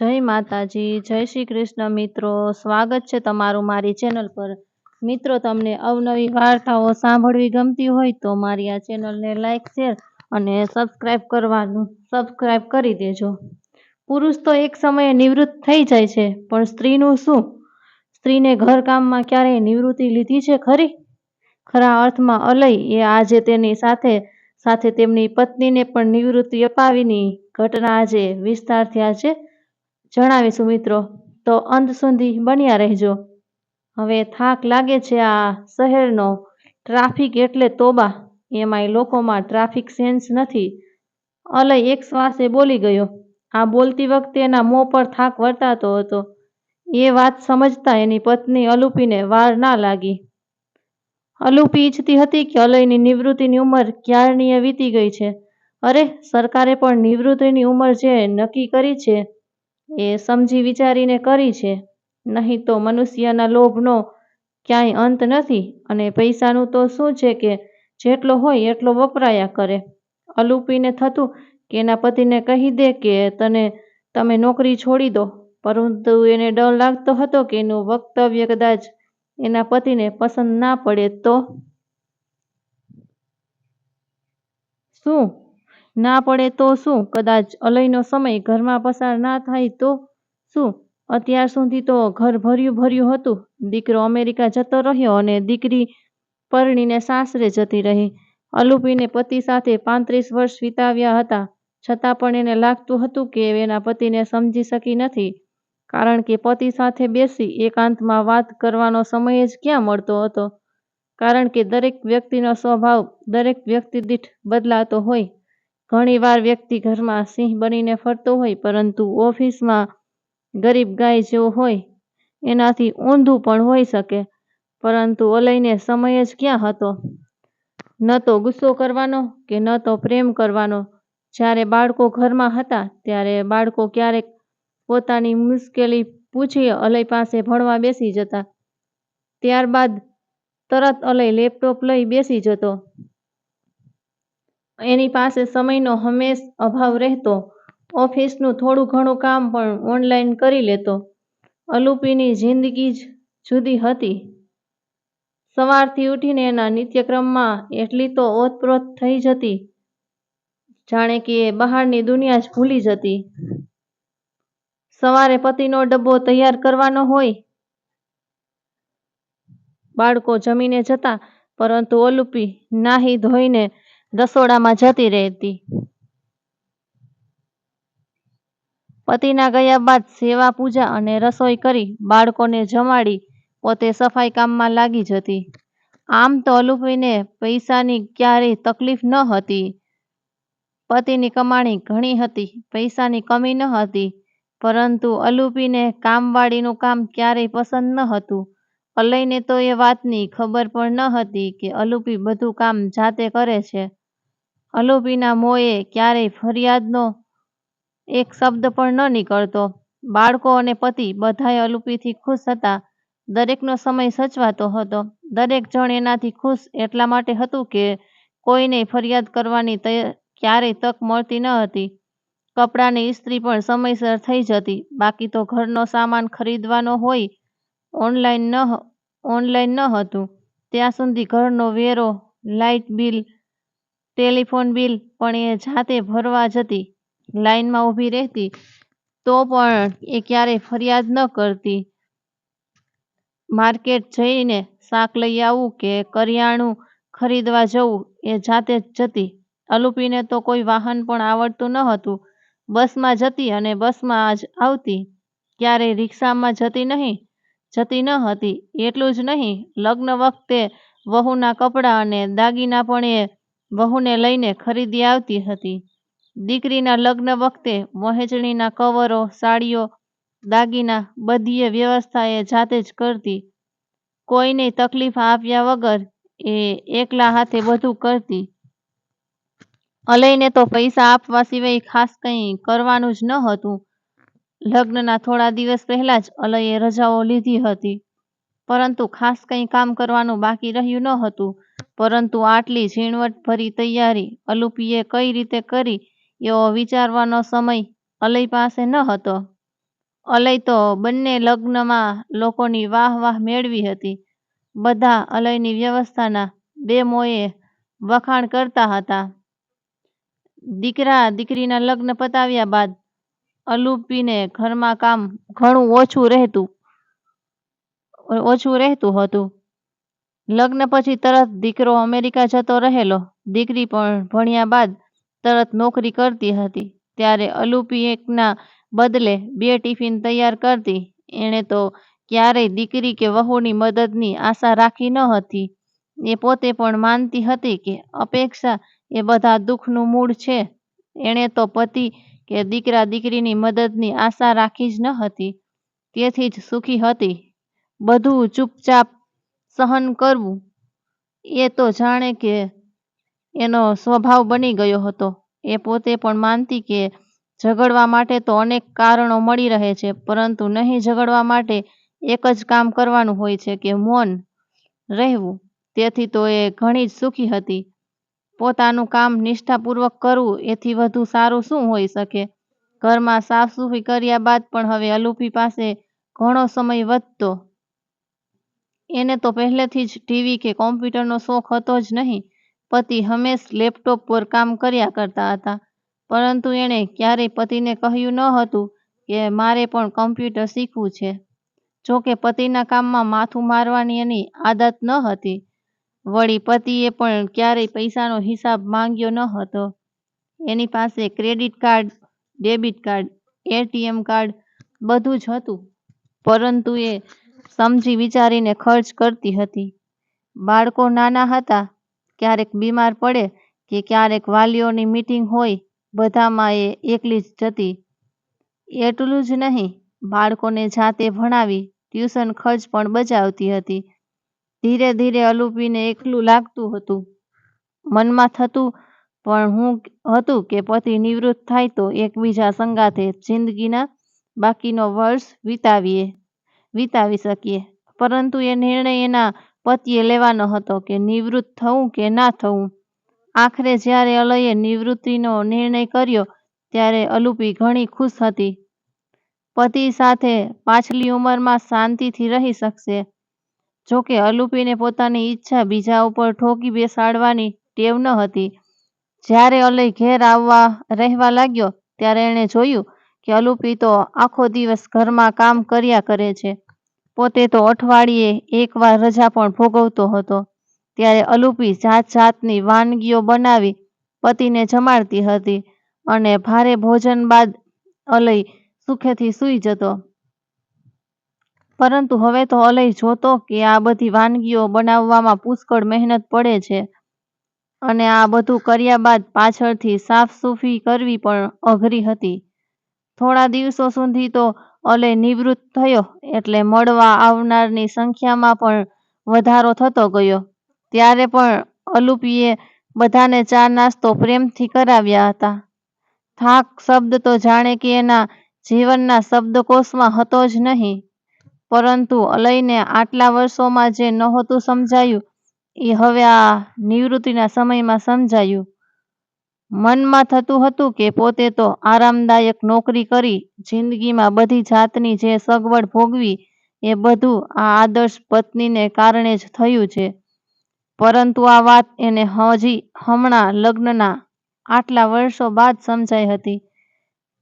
જય માતાજી, જય શ્રી કૃષ્ણ મિત્રો. સ્વાગત છે તમારું મારી ચેનલ પર. મિત્રો, તમને અવનવી વાર્તાઓ સાંભળવી ગમતી હોય તો મારી આ ચેનલને લાઈક, શેર અને સબસ્ક્રાઈબ કરવાનું સબસ્ક્રાઈબ કરી દેજો. પુરુષ તો એક સમયે નિવૃત્ત થઈ જાય છે, પણ સ્ત્રીનું શું? સ્ત્રીને ઘરકામમાં ક્યારેય નિવૃત્તિ લીધી છે ખરી? ખરા અર્થમાં અલય એ આજે તેની સાથે સાથે તેમની પત્નીને પણ નિવૃત્તિ અપાવીની ઘટના આજે વિસ્તારથી આજે જણાવીશું મિત્રો, તો અંત સુધી બન્યા રહેજો. હવે થાક લાગે છે આ શહેરનો ટ્રાફિક એટલે તોબા. એમાંય લોકોમાં ટ્રાફિક સેન્સ નથી. અલય એક શ્વાસે બોલી ગયો. આ બોલતી વખતે એના મોં પર થાક વર્તાતો હતો. એ વાત સમજતા એની પત્ની અલુપીને વાર ના લાગી. અલુપી ઈચ્છતી હતી કે અલયની નિવૃત્તિની ઉંમર ક્યારનીય વીતી ગઈ છે. અરે, સરકારે પણ નિવૃત્તિની ઉંમર જે નક્કી કરી છે એ સમજી વિચારીને કરી છે. નહીં તો મનુષ્યના લોભનો ક્યાંય અંત નથી અને પૈસાનું તો શું છે કે જેટલો હોય એટલો વપરાયા કરે. અલુપીને થતું કે એના પતિને કહી દે કે તને, તમે નોકરી છોડી દો. પરંતુ એને ડર લાગતો હતો કે એનું વક્તવ્ય કદાચ એના પતિને પસંદ ના પડે તો? શું? ના પડે તો શું? કદાચ અલયનો સમય ઘરમાં પસાર ના થાય તો શું? અત્યાર સુધી તો ઘર ભર્યું ભર્યું હતું. દીકરો અમેરિકા જતો રહ્યો અને દીકરી પરણીને સાસરે જતી રહી. અલુપીને પતિ સાથે પાંત્રીસ વર્ષ વિતાવ્યા હતા. છતાં પણ એને લાગતું હતું કે એના પતિને સમજી શકી નથી. કારણ કે પતિ સાથે બેસી એકાંતમાં વાત કરવાનો સમય જ ક્યાં મળતો હતો? કારણ કે દરેક વ્યક્તિનો સ્વભાવ દરેક વ્યક્તિ દીઠ બદલાતો હોય. ઘણીવાર વ્યક્તિ ઘરમાં સિંહ બનીને ફરતો હોય, પરંતુ ઓફિસમાં ગરીબ ગાય જેવો હોય, એનાથી ઊંધું પણ હોઈ શકે. પરંતુ અલયને સમય જ ક્યાં હતો? ન તો ગુસ્સો કરવાનો કે ન તો પ્રેમ કરવાનો. જ્યારે બાળકો ઘરમાં હતા, ત્યારે બાળકો ક્યારેક પોતાની મુશ્કેલી પૂછી, અલય પાસે ભણવા બેસી જતા. ત્યારબાદ તરત અલય લેપટોપ લઈ બેસી જતો. એની પાસે સમયનો હંમેશ અભાવ રહેતો. ઓફિસનું થોડું ઘણું કામ પણ ઓનલાઈન કરી લેતો. અલુપીની જિંદગી જ જુદી હતી. સવારથી ઉઠીને એના નિત્યક્રમમાં એટલી તો ઓતપ્રોત થઈ જતી. જાણે કે એ બહારની દુનિયા જ ભૂલી જતી. સવારે પતિનો ડબ્બો તૈયાર કરવાનો હોય. બાળકો જમીને જતા, પરંતુ અલુપી નાહી ધોઈને રસોડામાં જતી રહેતી. પતિના ગયા બાદ સેવા, પૂજા અને રસોઈ કરી બાળકોને જમાડી પોતે સફાઈ કામમાં લાગી જતી. આમ તો અલુપીને પૈસાની ક્યારેય તકલીફ ન હતી. પતિની કમાણી ઘણી હતી, પૈસાની કમી ન હતી, પરંતુ અલુપીને કામવાળીનું કામ ક્યારેય પસંદ ન હતું. અલયને તો એ વાતની ખબર પણ ન હતી કે અલુપી બધું કામ જાતે કરે છે. અલુપીના મોંએ ક્યારેય ફરિયાદનો એક શબ્દ પણ ન નીકળતો. બાળકો અને પતિ બધાય અલુપીથી ખુશ હતા. દરેકનો સમય સચવાતો હતો. દરેક જણ એનાથી ખુશ એટલા માટે હતું કે કોઈને ફરિયાદ કરવાની ક્યારેય તક મળતી ન હતી. કપડાની ઇસ્ત્રી પણ સમયસર થઈ જતી. બાકી તો ઘરનો સામાન ખરીદવાનો હોય ઓનલાઈન ન ઓનલાઈન ન હતું. ત્યાં સુધી ઘરનો વેરો લાઇટ બિલ ટેલિફોન બિલ પણ એ જાતે ભરવા જતી લાઇનમાં ઊભી રહેતી તો પણ એ ક્યારેય ફરિયાદ ન કરતી. માર્કેટ જઈને શાક લઈ આવવું કે કરિયાણું ખરીદવા જવું એ જાતે જ જતી. અલુપીને તો કોઈ વાહન પણ આવડતું ન હતું. બસમાં જતી અને બસમાં જ આવતી. ક્યારેય રિક્ષામાં જતી નહીં, જતી ન હતી. એટલું જ નહીં, લગ્ન વખતે વહુના કપડાં અને દાગીના પણ એ વહુને લઈને ખરીદી આવતી હતી. દીકરીના લગ્ન વખતે વહેંચણીના કવરો, સાડીઓ, દાગીના બધીએ વ્યવસ્થા એ જાતે જ કરતી. કોઈને તકલીફ આપ્યા વગર એ એકલા હાથે બધું કરતી. અલયને તો પૈસા આપવા સિવાય ખાસ કંઈ કરવાનું જ ન હતું. લગ્નના થોડા દિવસ પહેલા જ અલયે રજાઓ લીધી હતી, પરંતુ ખાસ કંઈ કામ કરવાનું બાકી રહ્યું ન હતું. પરંતુ આટલી ઝીણવટભરી તૈયારી અલુપીએ કઈ રીતે કરી એવો વિચારવાનો સમય અલય પાસે ન હતો અલય તો બંને લગ્નમાં લોકોની વાહ વાહ મેળવી હતી. બધા અલયની વ્યવસ્થાના બે મોએ વખાણ કરતા હતા. દીકરા દીકરીના લગ્ન પતાવ્યા બાદ અલુપીને ઘરમાં કામ ઘણું ઓછું રહેતું ઓછું રહેતું હતું. લગ્ન પછી તરત દીકરો અમેરિકા જતો રહેલો. દીકરી પણ ભણ્યા બાદ તરત નોકરી કરતી હતી. ત્યારે અલુપી એકના બદલે બે ટિફિન તૈયાર કરતી. એણે તો ક્યારેય દીકરી કે વહુની મદદની આશા રાખી ન હતી. એ પોતે પણ માનતી હતી કે અપેક્ષા એ બધા દુઃખનું મૂળ છે. એણે તો પતિ કે દીકરા દીકરીની મદદની આશા રાખી જ ન હતી. તેથી જ સુખી હતી. બધું ચૂપચાપ સહન કરવું, એ તો જાણે કે એનો સ્વભાવ બની ગયો હતો. એ પોતે પણ માનતી કે ઝઘડવા માટે તો અનેક કારણો મળી રહે છે, પરંતુ નહીં ઝઘડવા માટે એક જ કામ કરવાનું હોય છે કે મૌન રહેવું. તેથી તો એ ઘણી જ સુખી હતી. પોતાનું કામ નિષ્ઠાપૂર્વક કરવું, એથી વધુ સારું શું હોઈ શકે? ઘરમાં સાફસૂફી કર્યા બાદ પણ હવે અલુપી પાસે ઘણો સમય વધતો. એને તો પહેલેથી જ ટીવી કે કોમ્પ્યુટરનો શોખ હતો જ નહીં. પતિ હંમેશ લેપટોપ પર કામ કર્યા કરતા હતા. પરંતુ એણે ક્યારેય પતિને કહ્યું ન હતું કે મારે પણ કમ્પ્યુટર શીખવું છે. જોકે પતિના કામમાં માથું મારવાની એની આદત ન હતી. વળી પતિએ પણ ક્યારેય પૈસાનો હિસાબ માંગ્યો ન હતો. એની પાસે credit card, debit card, ATM card બધું જ હતું. પરંતુ એ સમજી વિચારીને ખર્ચ કરતી હતી. બાળકો નાના હતા, ક્યારેક બીમાર પડે કે ક્યારેક વાલીઓની મીટિંગ હોય બધામાં એ એકલી જ જતી. એટલું જ નહીં બાળકોને જાતે ભણાવી ટ્યુશન ખર્ચ પણ બચાવતી હતી. ધીરે ધીરે અલુપીને એકલું લાગતું હતું. મનમાં થતું પણ હું હતું કે પતિ નિવૃત્ત થાય તો એકબીજા સંગાથે જિંદગીના બાકીનો વર્ષ વિતાવી શકીએ. પરંતુ એ નિર્ણય એના પતિએ લેવાનો હતો કે નિવૃત્ત થવું કે ના થવું. આખરે જ્યારે અલયે નિવૃત્તિનો નિર્ણય કર્યો, ત્યારે અલુપી ઘણી ખુશ હતી. પતિ સાથે પાછલી ઉંમરમાં શાંતિથી રહી શકશે. જોકે અલુપીને પોતાની ઈચ્છા બીજા ઉપર ઠોકી બેસાડવાની ટેવ ન હતી. જ્યારે અલય ઘેર આવવા રહેવા લાગ્યો, ત્યારે એણે જોયું કે અલુપી તો આખો દિવસ ઘરમાં કામ કર્યા કરે છે. પોતે તો અઠવાડિયે એક વાર રજા પણ ભોગવતો હતો. ત્યારે અલુપી જાત જાતની વાનગીઓ બનાવી પતિને જમાડતી હતી અને ભારે ભોજન બાદ અલય સુખેથી સૂઈ જતો. પરંતુ હવે તો અલય જોતો કે આ બધી વાનગીઓ બનાવવામાં પુષ્કળ મહેનત પડે છે. અને આ બધું કર્યા બાદ પાછળથી સાફસૂફી કરવી પણ અઘરી હતી. થોડા દિવસો સુધી તો અલય નિવૃત્ત થયો એટલે મળવા આવનારની સંખ્યામાં પણ વધારો થતો ગયો. ત્યારે પણ અલુપીએ બધાને ચા નાસ્તો પ્રેમથી કરાવ્યા હતા. થાક શબ્દ તો જાણે કે એના જીવનના શબ્દકોશમાં હતો જ નહીં. પરંતુ અલયને આટલા વર્ષોમાં જે નહોતું સમજાયું, એ હવે આ નિવૃત્તિના સમયમાં સમજાયું. મનમાં થતું હતું કે પોતે તો આરામદાયક નોકરી કરી, જિંદગીમાં બધી જાતની જે સગવડ ભોગવી, એ બધું આ આદર્શ પત્નીને કારણે જ થયું છે. પરંતુ આ વાત એને હજી હમણાં લગ્નના આટલા વર્ષો બાદ સમજાઈ હતી.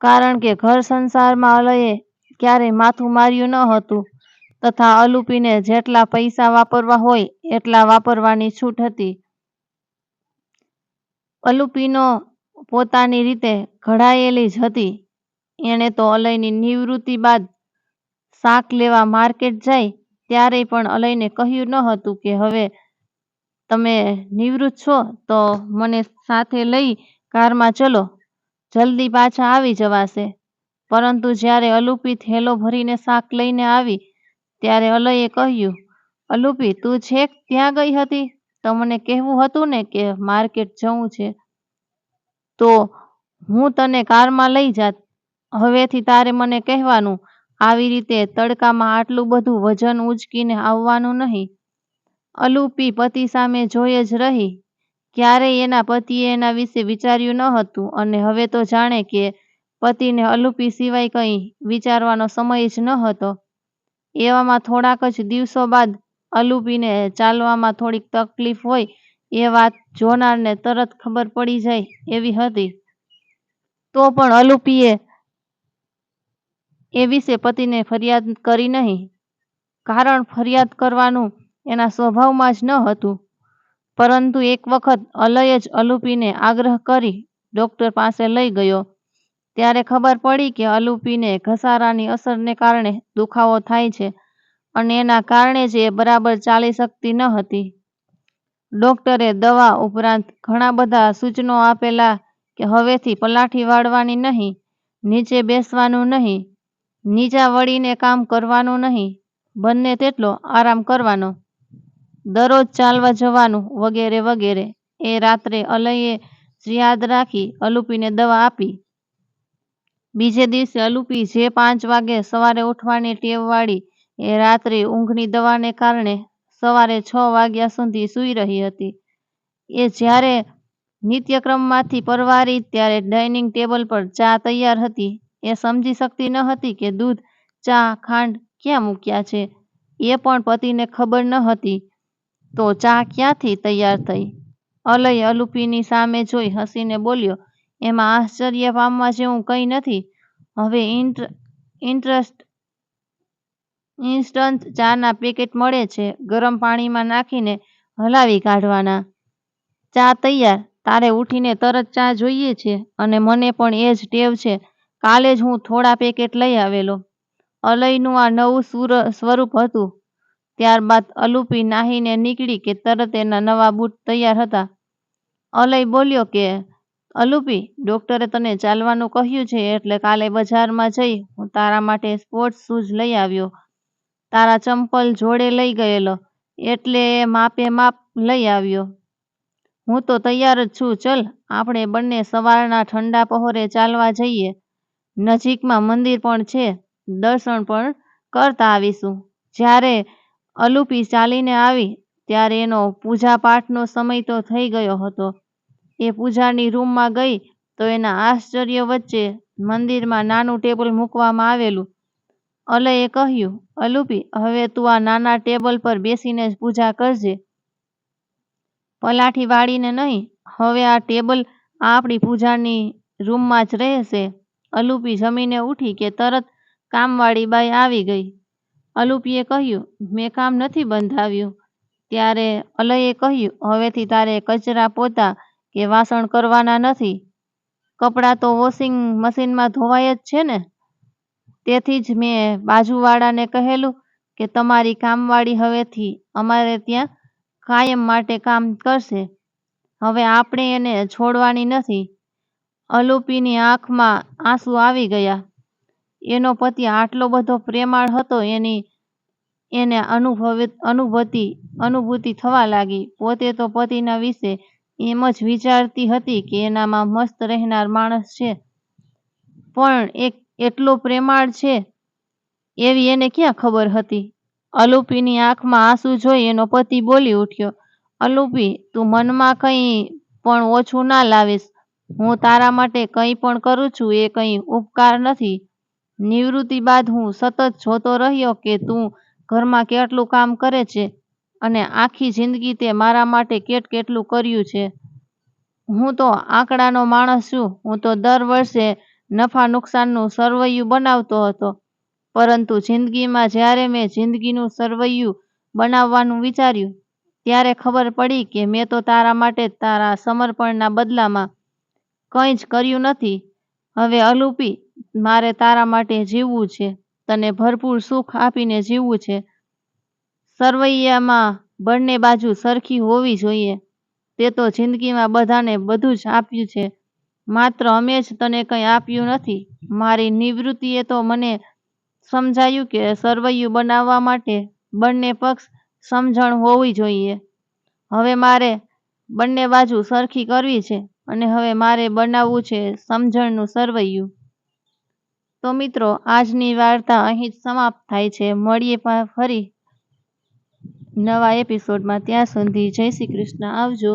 કારણ કે ઘર સંસારમાં અલયે ક્યારેય માથું માર્યું ન હતું, તથા અલુપીને જેટલા પૈસા વાપરવા હોય, એટલા વાપરવાની છૂટ હતી. અલુપીનો પોતાની રીતે ઘડાયેલી જ હતી. એણે તો અલયની નિવૃત્તિ બાદ શાક લેવા માર્કેટ જાય ત્યારે પણ અલયને કહ્યું ન હતું કે હવે તમે નિવૃત્ત છો તો મને સાથે લઈ કારમાં ચલો, જલ્દી પાછા આવી જવાશે. પરંતુ જ્યારે અલુપી થેલો ભરીને શાક લઈને આવી ત્યારે અલયે કહ્યું, અલુપી તું છેક ત્યાં ગઈ હતી તો મને કહેવું હતું ને કે માર્કેટ જવું છે. તો હું તને કારમાં લઈ જાત. હવેથી તારે મને કહેવાનું, આવી રીતે તડકામાં આટલું બધું વજન ઉંચકીને આવવાનું નહીં. અલુપી પતિ સામે જોઈ જ રહી. ક્યારેય એના પતિએ એના વિશે વિચાર્યું ન હતું અને હવે તો જાણે કે પતિને અલુપી સિવાય કંઈ વિચારવાનો સમય જ ન હતો એવામાં થોડાક જ દિવસો બાદ અલુપીને ચાલવામાં થોડીક તકલીફ હોય એ વાત જોનારને તરત ખબર પડી જાય એવી હતી. તો પણ અલુપીએ એ વિશે પતિને ફરિયાદ કરી નહીં. કારણ ફરિયાદ કરવાનું એના સ્વભાવમાં જ ન હતું. પરંતુ એક વખત અલયે જ અલુપીને આગ્રહ કરી ડૉક્ટર પાસે લઈ ગયો. ત્યારે ખબર પડી કે અલુપીને ઘસારાની અસરને કારણે દુખાવો થાય છે. અને એના કારણે જ એ બરાબર ચાલી શકતી ન હતી. ડૉક્ટરે દવા ઉપરાંત ઘણા બધા સૂચનો આપેલા કે હવેથી પલાઠી વાળવાની નહીં, નીચે બેસવાનું નહીં, નીચા વળીને કામ કરવાનું નહીં, બંને તેટલો આરામ કરવાનો. દરરોજ ચાલવા જવાનું વગેરે વગેરે. એ રાત્રે અલયે યાદ રાખી અલુપીને દવા આપી. બીજે દિવસે અલુપી જે પાંચ વાગે સવારે ઉઠવાની ટેવવાળી એ રાત્રે ઊંઘની દવાને કારણે સવારે છ વાગ્યા સુધી સૂઈ રહી હતી. એ જ્યારે નિત્યક્રમમાંથી પરવારી ત્યારે ડાઇનિંગ ટેબલ પર ચા તૈયાર હતી. એ સમજી શકતી ન હતી કે દૂધ, ચા, ખાંડ ક્યાં મૂક્યા છે. એ પણ પતિને ખબર ન હતી તો ચા ક્યાંથી તૈયાર થઈ? અલય અલુપીની સામે જોઈ હસીને બોલ્યો, એમાં આશ્ચર્ય પામવા જેવું કંઈ નથી. હવે ઇન્ટરસ્ટ ઇન્સ્ટન્ટ ચાના પેકેટ મળે છે. ગરમ પાણીમાં નાખીને હલાવી કાઢવાના. ચા તૈયાર. તારે ઉઠીને તરત ચા જોઈએ છે અને મને પણ એ જ ટેવ છે. કાલે જ હું થોડા પેકેટ લઈ આવેલો. અલયનું આ નવું સુર સ્વરૂપ હતું. ત્યારબાદ અલુપી નાહીને નીકળી કે તરત એના નવા બૂટ તૈયાર હતા. અલય બોલ્યો કે, અલુપી ડૉક્ટરે તને ચાલવાનું કહ્યું છે એટલે કાલે બજારમાં જઈ હું તારા માટે સ્પોર્ટ્સ શૂઝ લઈ આવ્યો. તારા ચંપલ જોડે લઈ ગયેલો, એટલે એ માપે માપ લઈ આવ્યો. હું તો તૈયાર જ છું, ચલ, આપણે બંને સવારના ઠંડા પહોરે ચાલવા જઈએ. નજીકમાં મંદિર પણ છે, દર્શન પણ કરતા આવીશું. જ્યારે અલુપી ચાલીને આવી, ત્યારે એનો પૂજાપાઠનો સમય તો થઈ ગયો હતો. એ પૂજાની રૂમમાં ગઈ, તો એના આશ્ચર્ય વચ્ચે મંદિરમાં નાનું ટેબલ મૂકવામાં આવેલું અલયે કહ્યું, અલુપી, હવે તું આ નાના ટેબલ પર બેસીને જ પૂજા કરજે. પલાઠી વાળીને નહીં, હવે આ ટેબલ આપણી પૂજાની રૂમમાં જ રહેશે. અલુપી જમીને ઉઠી કે તરત કામવાળી બાઈ આવી ગઈ. અલુપીએ કહ્યું, મેં કામ નથી બંધાવ્યું. ત્યારે અલયે કહ્યું, હવેથી તારે કચરા પોતા કે વાસણ કરવાના નથી? કપડાં તો વોશિંગ મશીનમાં ધોવાય જ છે ને. તેથી જ મેં બાજુવાળાને કહેલું કે તમારી કામવાળી હવેથી અમારે ત્યાં કાયમ માટે કામ કરશે. હવે આપણે એને છોડવાની નથી. અલુપીની આંખમાં આંસુ આવી ગયા. એનો પતિ આટલો બધો પ્રેમાળ હતો એની, એને અનુભવિત અનુભૂતિ અનુભૂતિ થવા લાગી. પોતે તો પતિના વિશે એમ જ વિચારતી હતી કે એનામાં મસ્ત રહેનાર માણસ છે. પણ એક એટલો પ્રેમાળ છે? એવી એને ક્યાં ખબર હતી? અલુપીની આંખમાં આંસુ જોઈ એનો પતિ બોલી ઉઠ્યો, અલુપી, તું મનમાં કંઈ પણ ઓછું ના લાવીશ. હું તારા માટે કંઈ પણ કરું છું એ કંઈ ઉપકાર નથી. નિવૃત્તિ બાદ હું સતત જોતો રહ્યો કે તું ઘરમાં કેટલું કામ કરે છે અને આખી જિંદગી તે મારા માટે કેટ કેટલું કર્યું છે? હું તો આંકડાનો માણસ છું. હું તો દર વર્ષે નફા નુકસાનનું સરવૈયું બનાવતો હતો. પરંતુ જિંદગીમાં જ્યારે મેં જિંદગીનું સરવૈયું બનાવવાનું વિચાર્યું, ત્યારે ખબર પડી કે મેં તો તારા માટે તારા સમર્પણના બદલામાં કંઈ જ કર્યું નથી. હવે અલુપી, મારે તારા માટે જીવવું છે, તને ભરપૂર સુખ આપીને જીવવું છે. સરવૈયામાં બંને બાજુ સરખી હોવી જોઈએ. તે તો જિંદગીમાં બધાને બધું જ આપ્યું છે. માત્ર અમે જ તને કંઈ આપ્યું નથી. મારી નિવૃત્તિએ તો મને સમજાયું કે સરવૈયું બનાવવા માટે બંને પક્ષ સમજણ હોવી જોઈએ. હવે મારે બંને બાજુ સરખી કરવી છે અને હવે મારે બનાવવું છે સમજણનું સરવૈયું. તો મિત્રો, આજની વાર્તા અહીં જ સમાપ્ત થાય છે. મળીએ ફરી નવા એપિસોડમાં. ત્યાં સુધી જય શ્રી કૃષ્ણ. આવજો.